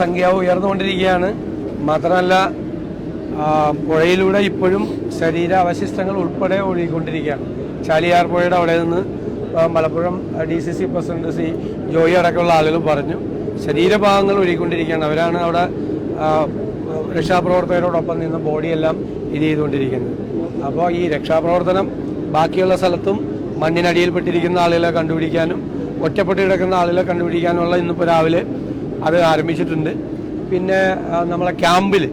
സംഖ്യ ഉയർന്നുകൊണ്ടിരിക്കുകയാണ്. മാത്രമല്ല പുഴയിലൂടെ ഇപ്പോഴും ശരീര അവശിഷ്ടങ്ങൾ ഉൾപ്പെടെ ഒഴുകിക്കൊണ്ടിരിക്കുകയാണ്. ചാലിയാർ പുഴയുടെ അവിടെ നിന്ന് Malappuram D C C president C Joy അടക്കമുള്ള ആളുകൾ പറഞ്ഞു ശരീരഭാഗങ്ങൾ ഒഴുകിക്കൊണ്ടിരിക്കുകയാണ്. അവരാണ് അവിടെ രക്ഷാപ്രവർത്തകരോടൊപ്പം നിന്ന് ബോഡിയെല്ലാം ഇത് ചെയ്തുകൊണ്ടിരിക്കുന്നത്. അപ്പോൾ ഈ രക്ഷാപ്രവർത്തനം ബാക്കിയുള്ള സ്ഥലത്തും മണ്ണിനടിയിൽപ്പെട്ടിരിക്കുന്ന ആളുകളെ കണ്ടുപിടിക്കാനും ഒറ്റപ്പെട്ട് കിടക്കുന്ന ആളുകളെ കണ്ടുപിടിക്കാനുള്ള ഇന്നിപ്പോൾ രാവിലെ അത് ആരംഭിച്ചിട്ടുണ്ട്. പിന്നെ നമ്മളെ ക്യാമ്പിൽ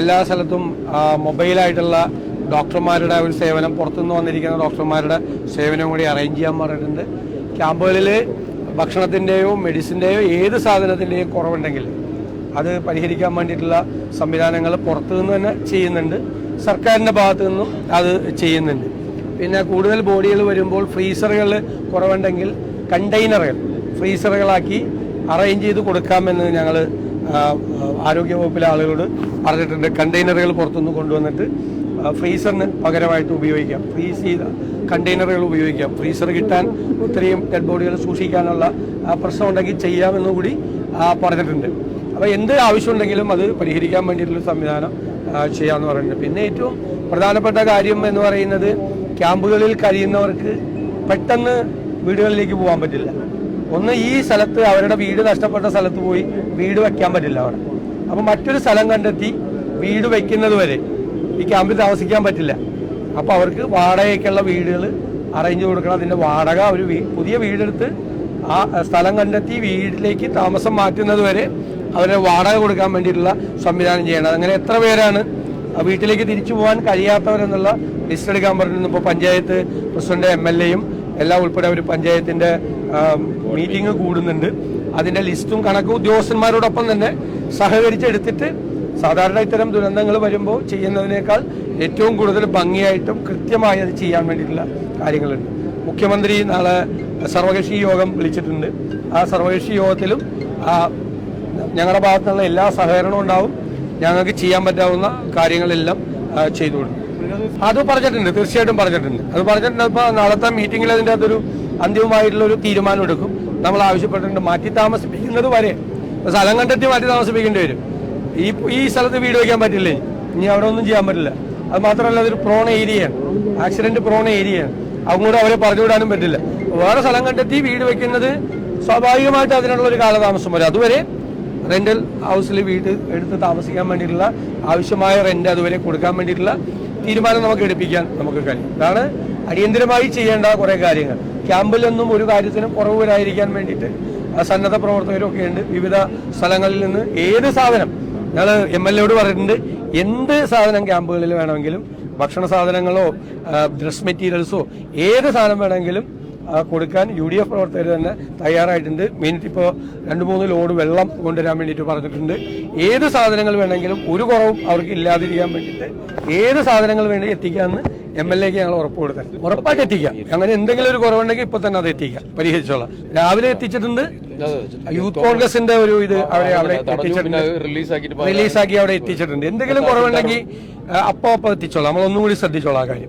എല്ലാ സ്ഥലത്തും മൊബൈലായിട്ടുള്ള ഡോക്ടർമാരുടെ ഒരു സേവനം പുറത്തുനിന്ന് വന്നിരിക്കുന്ന ഡോക്ടർമാരുടെ സേവനം കൂടി അറേഞ്ച് ചെയ്യാൻ പറഞ്ഞിട്ടുണ്ട്. ക്യാമ്പുകളിൽ ഭക്ഷണത്തിന്റെയോ മെഡിസിന്റെയോ ഏത് സാധനത്തിന്റെയും കുറവുണ്ടെങ്കിൽ അത് പരിഹരിക്കാൻ വേണ്ടിയിട്ടുള്ള സംവിധാനങ്ങൾ പുറത്തു നിന്ന് തന്നെ ചെയ്യുന്നുണ്ട്. സർക്കാരിന്റെ ഭാഗത്തു നിന്നും അത് ചെയ്യുന്നുണ്ട്. പിന്നെ കൂടുതൽ ബോഡികൾ വരുമ്പോൾ ഫ്രീസറുകൾ കുറവുണ്ടെങ്കിൽ കണ്ടെയ്നറുകൾ ഫ്രീസറുകളാക്കി അറേഞ്ച് ചെയ്ത് കൊടുക്കാമെന്ന് ഞങ്ങൾ ആരോഗ്യ വകുപ്പിലെ ആളുകളോട് പറഞ്ഞിട്ടുണ്ട്. കണ്ടെയ്നറുകൾ പുറത്തുനിന്ന് കൊണ്ടുവന്നിട്ട് ഫ്രീസറിന് പകരമായിട്ട് ഉപയോഗിക്കാം. ഫ്രീസ് ചെയ്ത കണ്ടെയ്നറുകൾ ഉപയോഗിക്കാം. ഫ്രീസർ കിട്ടാൻ ഇത്രയും ഡെഡ് ബോഡികൾ സൂക്ഷിക്കാനുള്ള പ്രശ്നം ഉണ്ടെങ്കിൽ ചെയ്യാമെന്ന് കൂടി പറഞ്ഞിട്ടുണ്ട്. അപ്പോൾ എന്ത് ആവശ്യമുണ്ടെങ്കിലും അത് പരിഹരിക്കാൻ വേണ്ടിയിട്ടുള്ള സംവിധാനം ചെയ്യാമെന്ന് പറയുന്നുണ്ട് പിന്നെ ഏറ്റവും പ്രധാനപ്പെട്ട കാര്യം എന്ന് പറയുന്നത് ക്യാമ്പുകളിൽ കഴിയുന്നവർക്ക് പെട്ടെന്ന് വീടുകളിലേക്ക് പോകാൻ പറ്റില്ല. ഒന്ന് ഈ സ്ഥലത്ത് അവരുടെ വീട് നഷ്ടപ്പെട്ട സ്ഥലത്ത് പോയി വീട് വെക്കാൻ പറ്റില്ല അവിടെ. അപ്പം മറ്റൊരു സ്ഥലം കണ്ടെത്തി വീട് വെക്കുന്നത് വരെ ഈ ക്യാമ്പിൽ താമസിക്കാൻ പറ്റില്ല. അപ്പോൾ അവർക്ക് വാടകയ്ക്കുള്ള വീടുകൾ അറേഞ്ച് കൊടുക്കണം. അതിന്റെ വാടക അവർ പുതിയ വീടെടുത്ത് ആ സ്ഥലം കണ്ടെത്തി വീട്ടിലേക്ക് താമസം മാറ്റുന്നത് വരെ അവരെ വാടക കൊടുക്കാൻ വേണ്ടിയിട്ടുള്ള സംവിധാനം ചെയ്യണം. അങ്ങനെ എത്ര പേരാണ് വീട്ടിലേക്ക് തിരിച്ചു പോകാൻ കഴിയാത്തവരെന്നുള്ള ലിസ്റ്റ് എടുക്കാൻ പറഞ്ഞിരുന്നു. ഇപ്പോൾ പഞ്ചായത്ത് പ്രസിഡന്റ് എം എൽ എയും എല്ലാം ഉൾപ്പെടെ ഒരു പഞ്ചായത്തിന്റെ മീറ്റിംഗ് കൂടുന്നുണ്ട്. അതിന്റെ ലിസ്റ്റും കണക്കും ഉദ്യോഗസ്ഥന്മാരോടൊപ്പം തന്നെ സഹകരിച്ചെടുത്തിട്ട് സാധാരണ ഇത്തരം ദുരന്തങ്ങൾ വരുമ്പോൾ ചെയ്യുന്നതിനേക്കാൾ ഏറ്റവും കൂടുതൽ ഭംഗിയായിട്ടും കൃത്യമായി അത് ചെയ്യാൻ വേണ്ടിയിട്ടുള്ള കാര്യങ്ങളുണ്ട്. മുഖ്യമന്ത്രി നാളെ സർവകക്ഷി യോഗം വിളിച്ചിട്ടുണ്ട്. ആ സർവകക്ഷി യോഗത്തിലും ഞങ്ങളുടെ ഭാഗത്തുനിന്നുള്ള എല്ലാ സഹകരണവും ഉണ്ടാവും. ഞങ്ങൾക്ക് ചെയ്യാൻ പറ്റാവുന്ന കാര്യങ്ങളെല്ലാം ചെയ്തു കൊടുക്കും അത് പറഞ്ഞിട്ടുണ്ട് തീർച്ചയായിട്ടും പറഞ്ഞിട്ടുണ്ട്. അത് പറഞ്ഞിട്ടുണ്ട് ഇപ്പോൾ നാളത്തെ മീറ്റിംഗിൽ അതിന്റെ അകത്തൊരു അന്തിമമായിട്ടുള്ള ഒരു തീരുമാനം എടുക്കും. നമ്മൾ ആവശ്യപ്പെട്ടിട്ടുണ്ട് മാറ്റി താമസിപ്പിക്കുന്നത് വരെ. സ്ഥലം കണ്ടെത്തി മാറ്റി താമസിപ്പിക്കേണ്ടി വരും. ഈ ഈ സ്ഥലത്ത് വീട് വയ്ക്കാൻ പറ്റില്ലേ? ഇനി അവിടെ ഒന്നും ചെയ്യാൻ പറ്റില്ല. അത് മാത്രമല്ല അതൊരു പ്രോൺ ഏരിയയാണ് ആക്സിഡന്റ് പ്രോൺ ഏരിയയാണ് അങ്ങോട്ട് അവരെ പറഞ്ഞു വിടാനും പറ്റില്ല. വേറെ സ്ഥലം കണ്ടെത്തി വീട് വെക്കുന്നത് സ്വാഭാവികമായിട്ട് അതിനുള്ള ഒരു കാലതാമസം വരും. അതുവരെ റെന്റൽ ഹൗസിൽ വീട് എടുത്ത് താമസിക്കാൻ വേണ്ടിയിട്ടുള്ള ആവശ്യമായ റെന്റ് അതുവരെ കൊടുക്കാൻ വേണ്ടിയിട്ടുള്ള തീരുമാനം നമുക്ക് എടുപ്പിക്കാൻ നമുക്ക് കഴിയും. അതാണ് അടിയന്തിരമായി ചെയ്യേണ്ട കുറേ കാര്യങ്ങൾ. ക്യാമ്പിലൊന്നും ഒരു കാര്യത്തിനും കുറവ് വരാതിരിക്കാൻ വേണ്ടിയിട്ട് സന്നദ്ധ പ്രവർത്തകരും ഒക്കെ ഉണ്ട്. വിവിധ സ്ഥലങ്ങളിൽ നിന്ന് ഏത് സാധനം ഞങ്ങൾ എം എൽ എയോട് പറഞ്ഞിട്ടുണ്ട് എന്ത് സാധനം ക്യാമ്പുകളിൽ വേണമെങ്കിലും ഭക്ഷണ സാധനങ്ങളോ ഡ്രസ് മെറ്റീരിയൽസോ ഏത് സാധനം വേണമെങ്കിലും കൊടുക്കാൻ യു ഡി എഫ് പ്രവർത്തകർ തന്നെ തയ്യാറായിട്ടുണ്ട്. മിനിറ്റ് ഇപ്പോൾ രണ്ട് മൂന്ന് ലോഡ് വെള്ളം കൊണ്ടുവരാൻ വേണ്ടിയിട്ട് പറഞ്ഞിട്ടുണ്ട്. ഏത് സാധനങ്ങൾ വേണമെങ്കിലും ഒരു കുറവും അവർക്ക് ഇല്ലാതിരിക്കാൻ വേണ്ടിയിട്ട് ഏത് സാധനങ്ങൾ വേണ്ടി എത്തിക്കാമെന്ന് എം എൽ എക്ക് ഞങ്ങൾ ഉറപ്പ് കൊടുത്തത് ഉറപ്പായിട്ട് എത്തിക്കാം. അങ്ങനെ എന്തെങ്കിലും ഒരു കുറവുണ്ടെങ്കിൽ ഇപ്പൊ തന്നെ അത് എത്തിക്കാം. പരിഹരിച്ചോളാം. രാവിലെ എത്തിച്ചിട്ടുണ്ട്. യൂത്ത് കോൺഗ്രസിന്റെ ഒരു ഇത് അവിടെ അവിടെ എത്തിച്ചിട്ടുണ്ട്. റിലീസാക്കി അവിടെ എത്തിച്ചിട്ടുണ്ട്. എന്തെങ്കിലും കുറവുണ്ടെങ്കിൽ അപ്പോ അപ്പൊ എത്തിച്ചോളാം. നമ്മൾ ഒന്നും കൂടി ശ്രദ്ധിച്ചോളാം ആ കാര്യം.